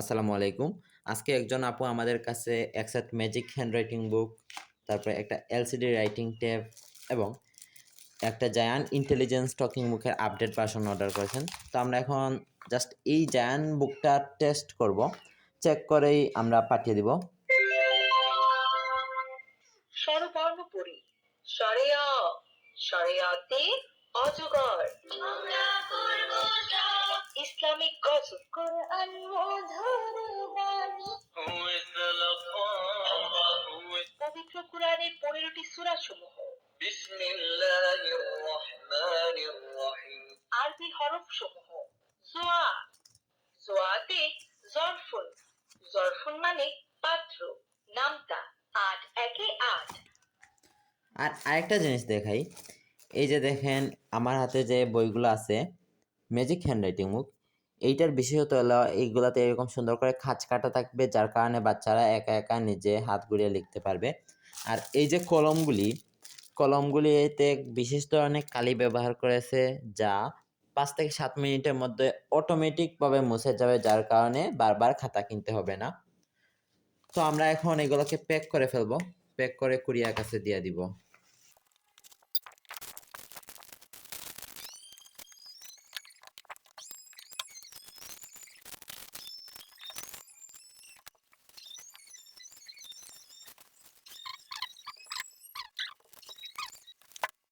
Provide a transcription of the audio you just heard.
আসসালামু আলাইকুম। আজকে একজন আপু আমাদের কাছে একসাথে ম্যাজিক হ্যান্ডরাইটিং বুক তারপরে একটা এলসিডি রাইটিং ট্যাব এবং একটা জায়ান ইন্টেলিজেন্স টকিং বুকের আপডেট ভার্সন অর্ডার করেছেন। তো আমরা এখন জাস্ট এই জায়ান বুকটা টেস্ট করব। চেক করেই আমরা পাঠিয়ে দিব। স্বরবর্ণ পড়ি সরেয়া, সরেয়াতে অজগর পবিত্র কোরআনের পনেরোটি সূরা সমূহ বিসমিল্লাহির রহমানির আরবি হরফ সমূহ জোয়া জোয়াতে জরফুন জরফুন মানে পাত্র নামতা আট একে আট আর আরেকটা জিনিস দেখাই। এই যে দেখেন, আমার হাতে যে বইগুলো আছে ম্যাজিক হ্যান্ডরাইটিং বুক এইটার বিশেষত হলো, এইগুলাতে এরকম সুন্দর করে খাঁচ কাটা থাকবে, যার কারণে বাচ্চারা একা একা নিজে হাত ঘুরিয়ে লিখতে পারবে। আর এই যে কলমগুলি, কলমগুলিতে বিশেষ ধরনের কালি ব্যবহার করেছে, যা পাঁচ থেকে সাত মিনিটের মধ্যে অটোমেটিকভাবে মুছে যাবে, যার কারণে বারবার খাতা কিনতে হবে না। তো আমরা এখন এগুলোকে প্যাক করে ফেলব প্যাক করে কুরিয়ার কাছে দিয়ে দিব।